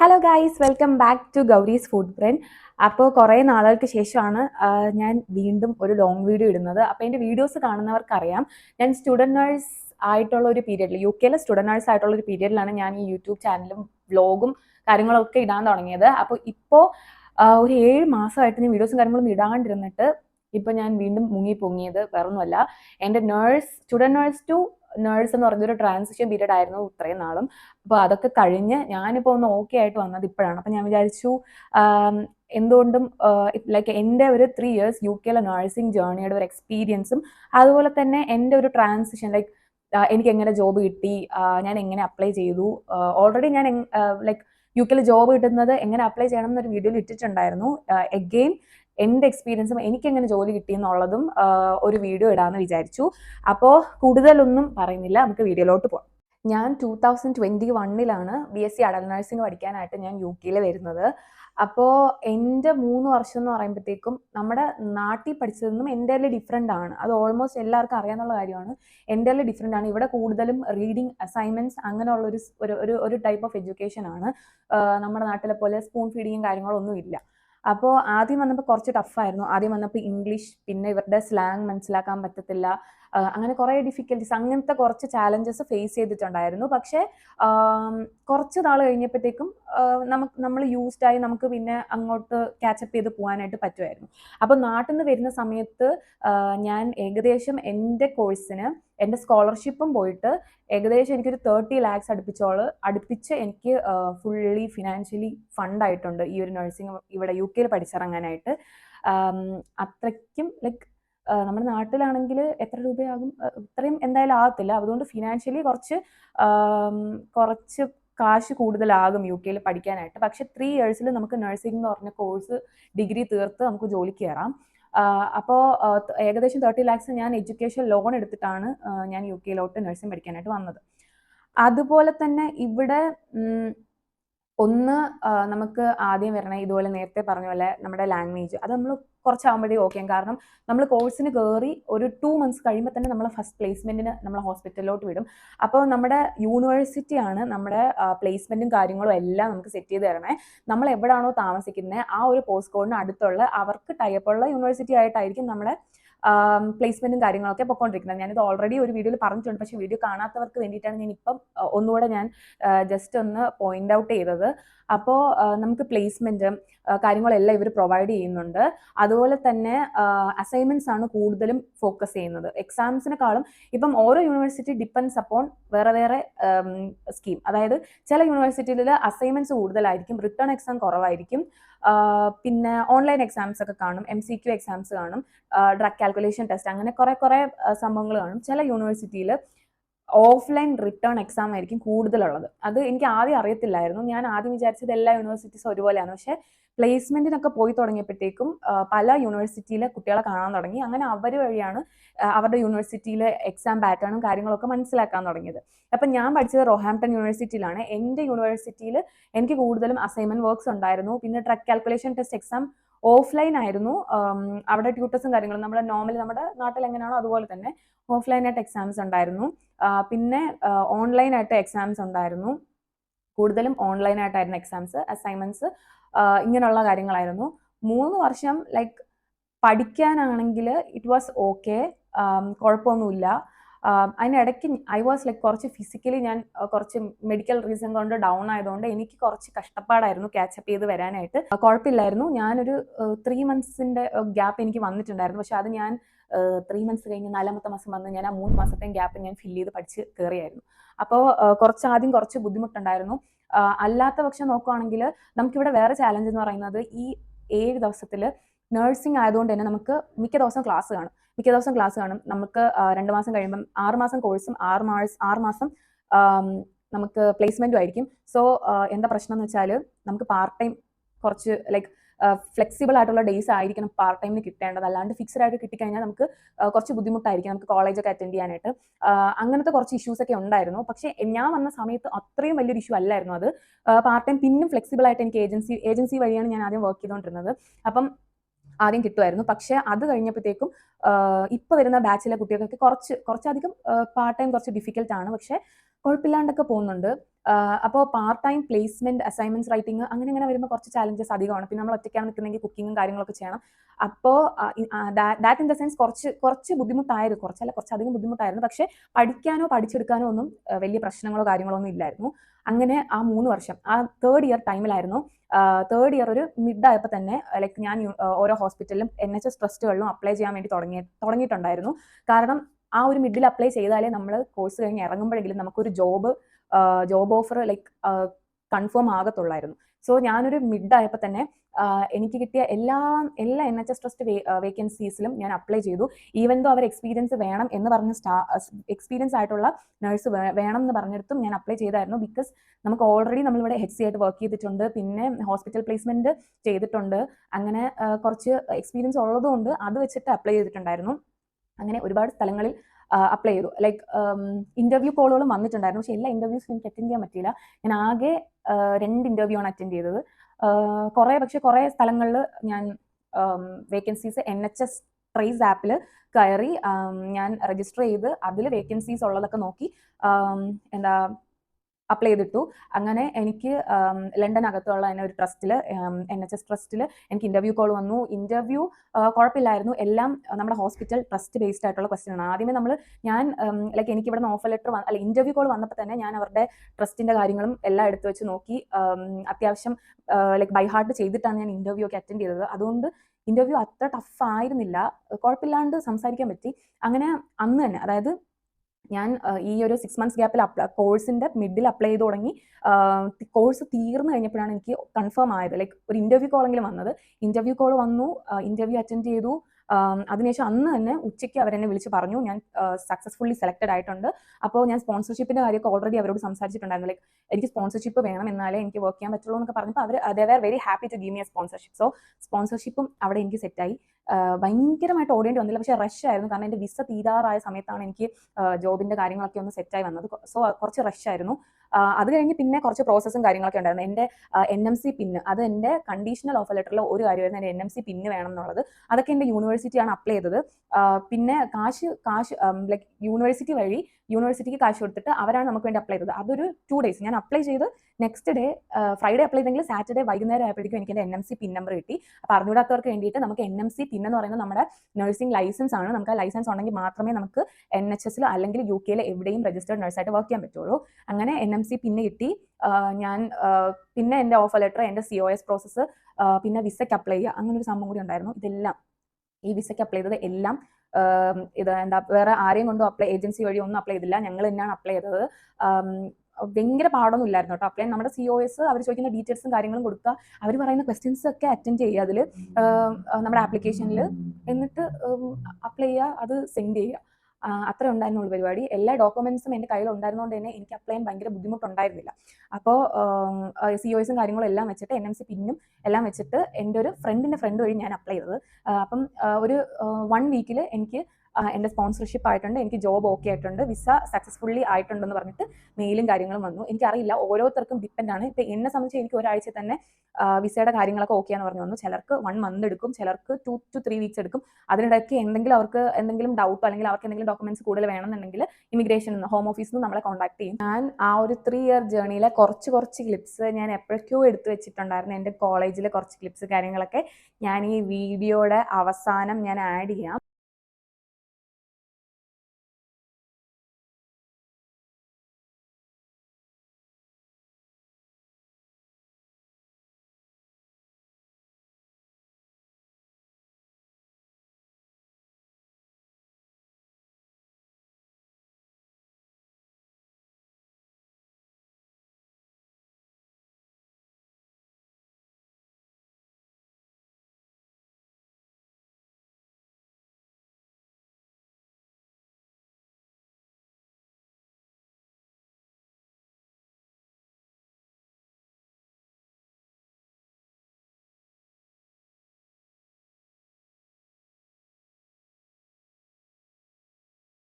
Hello guys welcome back to Gauri's food brand അപ്പോൾ കുറേ നാളുകൾക്ക് ശേഷമാണ് ഞാൻ വീണ്ടും ഒരു ലോങ് വീഡിയോ ഇടുന്നത്. അപ്പോൾ എന്റെ വീഡിയോസ് കാണുന്നവർക്കറിയാം ഞാൻ സ്റ്റുഡന്റ് നേഴ്സ് ആയിട്ടുള്ള ഒരു പീരിയഡിൽ യു കെയിലെ സ്റ്റുഡന്റ് നേഴ്സ് ആയിട്ടുള്ള ഒരു പീരിയഡിലാണ് ഞാൻ ഈ യൂട്യൂബ് ചാനലും വ്ലോഗും കാര്യങ്ങളൊക്കെ ഇടാൻ തുടങ്ങിയത്. അപ്പോൾ ഇപ്പോൾ ഒരു ഏഴ് മാസമായിട്ട് ഞാൻ വീഡിയോസും കാര്യങ്ങളും ഇടാണ്ടിരുന്നിട്ട് ഇപ്പോൾ ഞാൻ വീണ്ടും മുങ്ങി പൊങ്ങിയത് വേറൊന്നുമല്ല. എന്റെ nurse student nurse to nurse എന്ന് പറഞ്ഞൊരു ട്രാൻസിഷൻ പീരീഡ് ആയിരുന്നു ഇത്രയും നാളും. അപ്പോൾ അതൊക്കെ കഴിഞ്ഞ് ഞാനിപ്പോൾ ഒന്ന് ഓക്കെ ആയിട്ട് വന്നത് ഇപ്പോഴാണ്. അപ്പം ഞാൻ വിചാരിച്ചു എന്തുകൊണ്ടും ലൈക്ക് എന്റെ ഒരു ത്രീ ഇയേഴ്സ് യു കെയിലെ നഴ്സിംഗ് ജേർണിയുടെ ഒരു എക്സ്പീരിയൻസും അതുപോലെ തന്നെ എന്റെ ഒരു ട്രാൻസിഷൻ ലൈക്ക് എനിക്ക് എങ്ങനെ ജോബ് കിട്ടി ഞാൻ എങ്ങനെ അപ്ലൈ ചെയ്തു ഓൾറെഡി ഞാൻ ലൈക്ക് യു കെയിൽ ജോബ് കിട്ടുന്നത് എങ്ങനെ അപ്ലൈ ചെയ്യണം എന്നൊരു വീഡിയോയിൽ ഇട്ടിട്ടുണ്ടായിരുന്നു. എഗെയിൻ എന്റെ എക്സ്പീരിയൻസും എനിക്ക് എങ്ങനെ ജോലി കിട്ടി എന്നുള്ളതും ഒരു വീഡിയോ ഇടാമെന്ന് വിചാരിച്ചു. അപ്പോൾ കൂടുതലൊന്നും പറയുന്നില്ല. നമുക്ക് വീഡിയോയിലോട്ട് പോകാം ഞാൻ two thousand twenty വണ്ണിലാണ് B S C adult nursing പഠിക്കാനായിട്ട് ഞാൻ യു കെയിൽ വരുന്നത്. അപ്പോൾ എന്റെ മൂന്ന് വർഷം എന്ന് പറയുമ്പോഴത്തേക്കും നമ്മുടെ നാട്ടിൽ പഠിച്ചതിൽ നിന്നും എന്റെ ഡിഫറെന്റ് ആണ്. അത് ഓൾമോസ്റ്റ് എല്ലാവർക്കും അറിയാമെന്നുള്ള കാര്യമാണ്. എന്റെ ഡിഫറെന്റ് ആണ്. ഇവിടെ കൂടുതലും റീഡിങ് അസൈൻമെന്റ്സ് ഒരു ഒരു ഒരു ടൈപ്പ് ഓഫ് എഡ്യൂക്കേഷൻ ആണ്. നമ്മുടെ നാട്ടിലെ പോലെ സ്പൂൺ ഫീഡിങ്ങും കാര്യങ്ങളൊന്നും ഇല്ല. അപ്പോൾ ആദ്യം വന്നപ്പോൾ കുറച്ച് ടഫായിരുന്നു ആദ്യം വന്നപ്പോൾ ഇംഗ്ലീഷ് പിന്നെ ഇവരുടെ സ്ലാങ് മനസ്സിലാക്കാൻ പറ്റത്തില്ല. അങ്ങനെ കുറേ ഡിഫിക്കൽറ്റീസ് അങ്ങനത്തെ കുറച്ച് ചാലഞ്ചസ് ഫേസ് ചെയ്തിട്ടുണ്ടായിരുന്നു. പക്ഷേ കുറച്ച് നാൾ കഴിഞ്ഞപ്പോഴത്തേക്കും നമുക്ക് നമ്മൾ യൂസ്ഡ് ആയി നമുക്ക് പിന്നെ അങ്ങോട്ട് ക്യാച്ചപ്പ് ചെയ്ത് പോകാനായിട്ട് പറ്റുമായിരുന്നു. അപ്പോൾ നാട്ടിൽ നിന്ന് വരുന്ന സമയത്ത് ഞാൻ ഏകദേശം എന്റെ കോഴ്സിന് എന്റെ സ്കോളർഷിപ്പും പോയിട്ട് ഏകദേശം എനിക്കൊരു തേർട്ടി ലാക്സ് അടുപ്പിച്ചോൾ അടുപ്പിച്ച് എനിക്ക് ഫുള്ളി ഫിനാൻഷ്യലി ഫണ്ടായിട്ടുണ്ട് ഈ ഒരു നഴ്സിംഗ് ഇവിടെ യു കെയിൽ പഠിച്ചിറങ്ങാനായിട്ട്. അത്രയ്ക്കും ലൈക്ക് നമ്മുടെ നാട്ടിലാണെങ്കിൽ എത്ര രൂപയാകും? ഇത്രയും എന്തായാലും ആകത്തില്ല. അതുകൊണ്ട് ഫിനാൻഷ്യലി കുറച്ച് കുറച്ച് കാശ് കൂടുതലാകും യു കെയിൽ പഠിക്കാനായിട്ട്. പക്ഷെ ത്രീ ഇയേഴ്സിൽ നമുക്ക് നഴ്സിംഗ് എന്ന് പറഞ്ഞ കോഴ്സ് ഡിഗ്രി തീർത്ത് നമുക്ക് ജോലിക്ക് കയറാം. അപ്പോൾ ഏകദേശം തേർട്ടി ലാക്സ് ഞാൻ എഡ്യൂക്കേഷൻ ലോൺ എടുത്തിട്ടാണ് ഞാൻ യു കെയിലോട്ട് നഴ്സിംഗ് പഠിക്കാനായിട്ട് വന്നത്. അതുപോലെ തന്നെ ഇവിടെ ഒന്ന് നമുക്ക് ആദ്യം വരണ ഇതുപോലെ നേരത്തെ പറഞ്ഞ പോലെ നമ്മുടെ ലാംഗ്വേജ് അത് നമ്മൾ കുറച്ചാകുമ്പോഴേ ഓക്കെ കാരണം നമ്മൾ കോഴ്സിന് കയറി ഒരു ടു മന്ത്സ് കഴിയുമ്പോൾ തന്നെ നമ്മൾ ഫസ്റ്റ് പ്ലേസ്മെന്റിന് നമ്മൾ ഹോസ്പിറ്റലിലോട്ട് വിടും. അപ്പോൾ നമ്മുടെ യൂണിവേഴ്സിറ്റിയാണ് നമ്മുടെ പ്ലേസ്മെന്റും കാര്യങ്ങളും എല്ലാം നമുക്ക് സെറ്റ് ചെയ്ത് തരണേ. നമ്മൾ എവിടെയാണോ താമസിക്കുന്നത് ആ ഒരു പോസ്റ്റ് കോഡിന് അടുത്തുള്ള അവർക്ക് ടൈപ്പുള്ള യൂണിവേഴ്സിറ്റി ആയിട്ടായിരിക്കും നമ്മുടെ പ്ലേസ്മെന്റും കാര്യങ്ങളൊക്കെ പൊക്കോണ്ടിരിക്കുന്നത്. ഞാനിത് ഓൾറെഡി ഒരു വീഡിയോയിൽ പറഞ്ഞിട്ടുണ്ട്. പക്ഷേ വീഡിയോ കാണാത്തവർക്ക് വേണ്ടിയിട്ടാണ് ഞാൻ ഇപ്പം ഒന്നുകൂടെ ഞാൻ ജസ്റ്റ് ഒന്ന് പോയിന്റ് ഔട്ട് ചെയ്തത്. അപ്പോൾ നമുക്ക് പ്ലേസ്മെന്റ് കാര്യങ്ങളെല്ലാം ഇവർ പ്രൊവൈഡ് ചെയ്യുന്നുണ്ട്. അതുപോലെ തന്നെ അസൈൻമെന്റ്സ് ആണ് കൂടുതലും ഫോക്കസ് ചെയ്യുന്നത്. എക്സാംസിനെക്കാളും ഇപ്പം ഓരോ യൂണിവേഴ്സിറ്റി ഡിപ്പെൻസ് അപ്പോൺ വേറെ വേറെ സ്കീം അതായത് ചില യൂണിവേഴ്സിറ്റിയിൽ അസൈൻമെന്റ്സ് കൂടുതലായിരിക്കും റിട്ടേൺ എക്സാം കുറവായിരിക്കും. പിന്നെ ഓൺലൈൻ എക്സാംസ് ഒക്കെ കാണും എം സി ക്യു എക്സാംസ് കാണും ഡ്രഗ് കാൽക്കുലേഷൻ ടെസ്റ്റ് അങ്ങനെ കുറെ കുറെ സംഭവങ്ങൾ കാണും. ചില യൂണിവേഴ്സിറ്റിയിൽ ഓഫ്ലൈൻ റിട്ടേൺ എക്സാം ആയിരിക്കും കൂടുതലുള്ളത്. അത് എനിക്ക് ആദ്യം അറിയത്തില്ലായിരുന്നു. ഞാൻ ആദ്യം വിചാരിച്ചത് എല്ലാ യൂണിവേഴ്സിറ്റീസും ഒരുപോലെയാണ്. പക്ഷേ പ്ലേസ്മെന്റിനൊക്കെ പോയി തുടങ്ങിയപ്പോഴത്തേക്കും പല യൂണിവേഴ്സിറ്റിയിലെ കുട്ടികളെ കാണാൻ തുടങ്ങി. അങ്ങനെ അവർ വഴിയാണ് അവരുടെ യൂണിവേഴ്സിറ്റിയിലെ എക്സാം പാറ്റേണും കാര്യങ്ങളൊക്കെ മനസ്സിലാക്കാൻ തുടങ്ങിയത്. അപ്പം ഞാൻ പഠിച്ചത് റോഹാംപ്ടൺ യൂണിവേഴ്സിറ്റിയിലാണ് എന്റെ യൂണിവേഴ്സിറ്റിയിൽ എനിക്ക് കൂടുതലും അസൈൻമെന്റ് വർക്ക്സ് ഉണ്ടായിരുന്നു. പിന്നെ drug calculation test exam offline ആയിരുന്നു. അവിടെ ട്യൂട്ടേഴ്സും കാര്യങ്ങളും നമ്മുടെ നോർമലി നമ്മുടെ നാട്ടിൽ എങ്ങനെയാണോ അതുപോലെ തന്നെ ഓഫ്ലൈൻ ആയിട്ട് എക്സാംസ് ഉണ്ടായിരുന്നു. പിന്നെ ഓൺലൈൻ ആയിട്ട് എക്സാംസ് ഉണ്ടായിരുന്നു. കൂടുതലും ഓൺലൈൻ ആയിട്ടായിരുന്നു എക്സാംസ് അസൈൻമെന്റ്സ് ഇങ്ങനെയുള്ള കാര്യങ്ങളായിരുന്നു. മൂന്ന് വർഷം ലൈക്ക് പഠിക്കാനാണെങ്കിൽ ഇറ്റ് വാസ് ഓക്കെ കുഴപ്പമൊന്നുമില്ല. അതിനിടയ്ക്ക് ഐ വാസ് ലൈക്ക് കുറച്ച് ഫിസിക്കലി ഞാൻ കുറച്ച് മെഡിക്കൽ റീസൺ കൊണ്ട് ഡൗൺ ആയതുകൊണ്ട് എനിക്ക് കുറച്ച് കഷ്ടപ്പാടായിരുന്നു ക്യാച്ചപ്പ് ചെയ്ത് വരാനായിട്ട്. കുഴപ്പമില്ലായിരുന്നു. ഞാനൊരു ത്രീ മന്ത്സിന്റെ ഗ്യാപ്പ് എനിക്ക് വന്നിട്ടുണ്ടായിരുന്നു. പക്ഷെ അത് ഞാൻ ത്രീ മന്ത്സ് കഴിഞ്ഞ് നാലാമത്തെ മാസം വന്ന് ഞാൻ ആ മൂന്ന് മാസത്തെയും ഗ്യാപ്പ് ഞാൻ ഫില്ല് ചെയ്ത് പഠിച്ച് കയറിയായിരുന്നു അപ്പോൾ കുറച്ച് ആദ്യം കുറച്ച് ബുദ്ധിമുട്ടുണ്ടായിരുന്നു. അല്ലാത്ത പക്ഷം നോക്കുവാണെങ്കിൽ നമുക്കിവിടെ വേറെ ചാലഞ്ച് എന്ന് പറയുന്നത് ഈ ഏഴ് ദിവസത്തിൽ നഴ്സിംഗ് ആയതുകൊണ്ട് തന്നെ നമുക്ക് മിക്ക ദിവസം ക്ലാസ് കാണും. മിക്ക ദിവസം ക്ലാസ് കാണും. നമുക്ക് രണ്ട് മാസം കഴിയുമ്പം ആറ് മാസം കോഴ്സും ആറ് മാസ് ആറ് മാസം നമുക്ക് പ്ലേസ്മെന്റും ആയിരിക്കും. സോ എന്താ പ്രശ്നം എന്ന് വെച്ചാൽ നമുക്ക് പാർട്ട് ടൈം കുറച്ച് ലൈക്ക് ഫ്ലെക്സിബിൾ ആയിട്ടുള്ള ഡേയ്സ് ആയിരിക്കണം പാർട്ട് ടൈമിന് കിട്ടേണ്ടത്. അല്ലാണ്ട് ഫിക്സഡ് ആയിട്ട് കിട്ടിക്കഴിഞ്ഞാൽ നമുക്ക് കുറച്ച് ബുദ്ധിമുട്ടായിരിക്കും നമുക്ക് കോളേജൊക്കെ അറ്റൻഡ് ചെയ്യാനായിട്ട്. അങ്ങനത്തെ കുറച്ച് ഇഷ്യൂസ് ഒക്കെ ഉണ്ടായിരുന്നു. പക്ഷേ ഞാൻ വന്ന സമയത്ത് അത്രയും വലിയൊരു ഇഷ്യൂ അല്ലായിരുന്നു അത്. പാർട്ട് ടൈം പിന്നും ഫ്ലെക്സിബിൾ ആയിട്ട് എനിക്ക് ഏജൻസി ഏജൻസി വഴിയാണ് ഞാൻ ആദ്യം വർക്ക് ചെയ്തുകൊണ്ടിരുന്നത് അപ്പം ആദ്യം കിട്ടുമായിരുന്നു പക്ഷേ അത് കഴിഞ്ഞപ്പോഴത്തേക്കും ഇപ്പോൾ വരുന്ന ബാച്ചിലെ കുട്ടികൾക്കൊക്കെ കുറച്ച് കുറച്ചധികം പാർട്ട് ടൈം കുറച്ച് ഡിഫിക്കൽട്ടാണ് പക്ഷേ കുഴപ്പമില്ലാണ്ടൊക്കെ പോകുന്നുണ്ട്. അപ്പോൾ part time placement assignments writing അങ്ങനെ അങ്ങനെ വരുമ്പോൾ കുറച്ച് ചാലഞ്ചസ് അധികമാണ്. പിന്നെ നമ്മൾ ഒറ്റയ്ക്കാണ് നിൽക്കുന്നെങ്കിൽ കുക്കിങ്ങും കാര്യങ്ങളൊക്കെ ചെയ്യണം. അപ്പോൾ ദാറ്റ് ഇൻ ദ സെൻസ് കുറച്ച് കുറച്ച് ബുദ്ധിമുട്ടായിരുന്നു. കുറച്ചല്ല കുറച്ചധികം ബുദ്ധിമുട്ടായിരുന്നു. പക്ഷേ പഠിക്കാനോ പഠിച്ചെടുക്കാനോ ഒന്നും വലിയ പ്രശ്നങ്ങളോ കാര്യങ്ങളോ ഒന്നും ഇല്ലായിരുന്നു. അങ്ങനെ ആ മൂന്ന് വർഷം ആ തേർഡ് ഇയർ ടൈമിലായിരുന്നു തേർഡ് ഇയർ ഒരു മിഡ് ആയപ്പോൾ തന്നെ ലൈക്ക് ഞാൻ ഓരോ ഹോസ്പിറ്റലിലും എൻ എച്ച് എസ് ട്രസ്റ്റുകളിലും അപ്ലൈ ചെയ്യാൻ വേണ്ടി തുടങ്ങി തുടങ്ങിയിട്ടുണ്ടായിരുന്നു. കാരണം ആ ഒരു മിഡിൽ അപ്ലൈ ചെയ്താലേ നമ്മൾ കോഴ്സ് കഴിഞ്ഞ് ഇറങ്ങുമ്പോഴെങ്കിലും നമുക്കൊരു job job offer like confirm ആകത്തുള്ളായിരുന്നു. So ഞാനൊരു മിഡ് ആയപ്പോൾ തന്നെ എനിക്ക് കിട്ടിയ എല്ലാ എല്ലാ എൻ എച്ച് എസ് ട്രസ്റ്റ് വേക്കൻസീസിലും ഞാൻ അപ്ലൈ ചെയ്തു. ഈവൻ ദോ അവർ എക്സ്പീരിയൻസ് വേണം എന്ന് പറഞ്ഞ സ്റ്റാ എക്സ്പീരിയൻസ് ആയിട്ടുള്ള നഴ്സ് വേണം എന്ന് പറഞ്ഞിടത്തും ഞാൻ അപ്ലൈ ചെയ്തായിരുന്നു. ബിക്കോസ് നമുക്ക് ഓൾറെഡി നമ്മളിവിടെ എച്ച് സി ആയിട്ട് വർക്ക് ചെയ്തിട്ടുണ്ട്. പിന്നെ ഹോസ്പിറ്റൽ പ്ലേസ്മെന്റ് ചെയ്തിട്ടുണ്ട്. അങ്ങനെ കുറച്ച് എക്സ്പീരിയൻസ് ഉള്ളതുകൊണ്ട് അത് വെച്ചിട്ട് അപ്ലൈ ചെയ്തിട്ടുണ്ടായിരുന്നു. അങ്ങനെ ഒരുപാട് സ്ഥലങ്ങളിൽ അപ്ലൈ ചെയ്തു. ലൈക്ക് ഇന്റർവ്യൂ കോളുകളും വന്നിട്ടുണ്ടായിരുന്നു. പക്ഷെ എല്ലാ ഇന്റർവ്യൂസും എനിക്ക് അറ്റൻഡ് ചെയ്യാൻ പറ്റിയില്ല. ഞാൻ ആകെ രണ്ട് ഇന്റർവ്യൂ ആണ് അറ്റൻഡ് ചെയ്തത്. കുറേ പക്ഷെ കുറേ സ്ഥലങ്ങളിൽ ഞാൻ vacancies N H S trusts ആപ്പിൽ കയറി ഞാൻ രജിസ്റ്റർ ചെയ്ത് അതിൽ വേക്കൻസീസ് ഉള്ളതൊക്കെ നോക്കി എന്താ അപ്ലൈ ചെയ്തിട്ടു. അങ്ങനെ എനിക്ക് ലണ്ടൻ അകത്തുള്ള തന്നെ ഒരു ട്രസ്റ്റിൽ എൻ എച്ച് എസ് ട്രസ്റ്റിൽ എനിക്ക് ഇന്റർവ്യൂ കോൾ വന്നു. ഇന്റർവ്യൂ കുഴപ്പമില്ലായിരുന്നു. എല്ലാം നമ്മുടെ ഹോസ്പിറ്റൽ ട്രസ്റ്റ് ബേസ്ഡ് ആയിട്ടുള്ള ക്വസ്റ്റ്യൻ ആണ്. ആദ്യമേ നമ്മൾ ഞാൻ ലൈക്ക് എനിക്ക് ഇവിടെ ഓഫർ ലെറ്റർ അല്ല ഇന്റർവ്യൂ കോൾ വന്നപ്പോൾ തന്നെ ഞാൻ അവരുടെ ട്രസ്റ്റിന്റെ കാര്യങ്ങളും എല്ലാം എടുത്തു വെച്ച് നോക്കി. അത്യാവശ്യം ലൈക്ക് ബൈ ഹാർട്ട് ചെയ്തിട്ടാണ് ഞാൻ ഇന്റർവ്യൂ ഒക്കെ അറ്റൻഡ് ചെയ്തത്. അതുകൊണ്ട് ഇന്റർവ്യൂ അത്ര ടഫ് ആയിരുന്നില്ല. കുഴപ്പമില്ലാണ്ട് സംസാരിക്കാൻ പറ്റി. അങ്ങനെ അന്ന് തന്നെ അതായത് ഞാൻ ഈ ഒരു സിക്സ് മന്ത്സ് ഗ്യാപ്പിൽ അപ്ലൈ കോഴ്സിന്റെ മിഡിൽ അപ്ലൈ ചെയ്ത് തുടങ്ങി കോഴ്സ് തീർന്നു കഴിഞ്ഞപ്പോഴാണ് എനിക്ക് കൺഫേം ആയത്. ലൈക്ക് ഒരു ഇന്റർവ്യൂ കോളെങ്കിലും വന്നത്. ഇന്റർവ്യൂ കോൾ വന്നു ഇന്റർവ്യൂ അറ്റൻഡ് ചെയ്തു. അതിനുശേഷം അന്ന് തന്നെ ഉച്ചയ്ക്ക് അവരെന്നെ വിളിച്ച് പറഞ്ഞു ഞാൻ സക്സസ്ഫുള്ളി സെലക്ടഡ് ആയിട്ടുണ്ട്. അപ്പോൾ ഞാൻ സ്പോൺസർഷിപ്പിന്റെ കാര്യമൊക്കെ ഓൾറെഡി അവരോട് സംസാരിച്ചിട്ടുണ്ടായിരുന്നു. ലൈക്ക് എനിക്ക് സ്പോൺസർഷിപ്പ് വേണം എന്നാലേ എനിക്ക് വർക്ക് ചെയ്യാൻ പറ്റുള്ളൂ എന്നൊക്കെ പറഞ്ഞപ്പോൾ അവർ they are very happy to give me sponsorship so സ്പോൺസർഷിപ്പും അവിടെ എനിക്ക് സെറ്റായി ഭയങ്കരമായിട്ട് ഓടേണ്ടി വന്നില്ല. പക്ഷേ റഷ് ആയിരുന്നു. കാരണം എന്റെ വിസ തീരാറായ സമയത്താണ് എനിക്ക് ജോബിന്റെ കാര്യങ്ങളൊക്കെ ഒന്ന് സെറ്റായി വന്നത്. സോ കുറച്ച് റഷ് ആയിരുന്നു. അത് കഴിഞ്ഞ് പിന്നെ കുറച്ച് പ്രോസസ്സും കാര്യങ്ങളൊക്കെ ഉണ്ടായിരുന്നു. എന്റെ എൻ എം സി പിന്ന് അത് എന്റെ കണ്ടീഷണൽ ഓഫർ ലെറ്ററിൽ ഒരു കാര്യമായിരുന്നു. എന്റെ എൻ എം സി പിന്ന് വേണം എന്നുള്ളത്. അതൊക്കെ എന്റെ യൂണിവേഴ്സിറ്റിയാണ് അപ്ലൈ ചെയ്തത്. പിന്നെ കാശ് കാശ് ലൈക്ക് യൂണിവേഴ്സിറ്റി വഴി യൂണിവേഴ്സിറ്റിക്ക് കാശ് കൊടുത്തിട്ട് അവരാണ് നമുക്ക് വേണ്ടി അപ്ലൈ ചെയ്തത്. അതൊരു ടു ഡേയ്സ് ഞാൻ അപ്ലൈ ചെയ്ത് നെക്സ്റ്റ് ഡേ ഫ്രൈഡേ അപ്ലൈ ചെയ്തെങ്കിൽ സാറ്റർഡേ വൈകുന്നേരം ആയപ്പോഴേക്കും എനിക്ക് N M C pin number കിട്ടി. അപ്പോൾ അറിഞ്ഞൂടാത്തവർക്ക് വേണ്ടിയിട്ട് നമുക്ക് എൻ എം സി പിൻ എന്ന് പറയുന്നത് നമ്മുടെ നഴ്സിംഗ് ലൈസൻസ് ആണ്. നമുക്ക് ആ ലൈസൻസ് ഉണ്ടെങ്കിൽ മാത്രമേ നമുക്ക് എൻ എച്ച് എസിൽ അല്ലെങ്കിൽ യു കെയിൽ എവിടെയും രജിസ്റ്റേർഡ് നഴ്സായിട്ട് വർക്ക് ചെയ്യാൻ പറ്റുള്ളൂ. അങ്ങനെ എൻ എം സി പിന്നെ കിട്ടി. ഞാൻ പിന്നെ എന്റെ ഓഫർ ലെറ്റർ എന്റെ സി ഒ എസ് പ്രോസസ്സ് പിന്നെ വിസയ്ക്ക് അപ്ലൈ ചെയ്യുക. അങ്ങനെ ഒരു സംഭവം കൂടി ഉണ്ടായിരുന്നു. ഇതെല്ലാം ഈ വിസയ്ക്ക് അപ്ലൈ ചെയ്തത് എല്ലാം ഇത് എന്താ വേറെ ആരെയും കൊണ്ടും അപ്ലൈ ഏജൻസി വഴി ഒന്നും അപ്ലൈ ചെയ്തില്ല. ഞങ്ങൾ തന്നെയാണ് അപ്ലൈ ചെയ്തത്. ഭയങ്കര പാടൊന്നും ഇല്ലായിരുന്നു കേട്ടോ അപ്ലൈ നമ്മുടെ സി ഒ എസ് അവർ ചോദിക്കുന്ന ഡീറ്റെയിൽസും കാര്യങ്ങളും കൊടുക്കുക. അവർ പറയുന്ന ക്വസ്റ്റ്യൻസ് ഒക്കെ അറ്റൻഡ് ചെയ്യുക അതിൽ നമ്മുടെ ആപ്ലിക്കേഷനിൽ എന്നിട്ട് അപ്ലൈ ചെയ്യുക അത് സെൻഡ് ചെയ്യുക. അത്രേ ഉണ്ടായിരുന്നുള്ളൂ പരിപാടി. എല്ലാ ഡോക്യുമെന്റ്സും എന്റെ കയ്യിൽ ഉണ്ടായിരുന്നതുകൊണ്ട് തന്നെ എനിക്ക് അപ്ലൈ ചെയ്യാൻ ഭയങ്കര ബുദ്ധിമുട്ടുണ്ടായിരുന്നില്ല. അപ്പോൾ സി ഒ കാര്യങ്ങളും എല്ലാം വെച്ചിട്ട് എൻ എം സി പിന്നും എല്ലാം വെച്ചിട്ട് എന്റെ ഒരു ഫ്രണ്ടിന്റെ ഫ്രണ്ട് വഴി ഞാൻ അപ്ലൈ ചെയ്തത്. അപ്പം ഒരു വൺ വീക്കിൽ എനിക്ക് എന്റെ സ്പോൺസർഷിപ്പ് ആയിട്ടുണ്ട് എനിക്ക് ജോബ് ഓക്കെ ആയിട്ടുണ്ട് വിസ സക്സസ്ഫുള്ളി ആയിട്ടുണ്ടെന്ന് പറഞ്ഞിട്ട് മെയിലും കാര്യങ്ങളും വന്നു. എനിക്കറിയില്ല ഓരോരുത്തർക്കും ഡിപ്പെൻഡ് ആണ്. ഇപ്പം എന്നെ സംബന്ധിച്ച് എനിക്ക് ഒരാഴ്ച തന്നെ വിസയുടെ കാര്യങ്ങളൊക്കെ ഓക്കെ ആണെന്ന് പറഞ്ഞു വന്നു. ചിലർക്ക് വൺ മന്ത് എടുക്കും ചിലർക്ക് ടു ടു ത്രീ വീക്സ് എടുക്കും. അതിനിടയ്ക്ക് എന്തെങ്കിലും അവർക്ക് എന്തെങ്കിലും ഡൗട്ട് അല്ലെങ്കിൽ അവർക്ക് എന്തെങ്കിലും ഡോക്യുമെന്റ്സ് കൂടുതൽ വേണമെന്നുണ്ടെങ്കിൽ ഇമിഗ്രേഷൻ ഹോം ഓഫീസിൽ നിന്ന് നമ്മളെ കോൺടാക്ട് ചെയ്യും. ഞാൻ ആ ഒരു ത്രീ ഇയർ ജേർണിയിലെ കുറച്ച് കുറച്ച് ക്ലിപ്സ് ഞാൻ എപ്പോഴൊക്കെയോ എടുത്തു വെച്ചിട്ടുണ്ടായിരുന്നു. എന്റെ കോളേജിലെ കുറച്ച് ക്ലിപ്സ് കാര്യങ്ങളൊക്കെ ഞാൻ ഈ വീഡിയോയുടെ അവസാനം ഞാൻ ആഡ് ചെയ്യാം.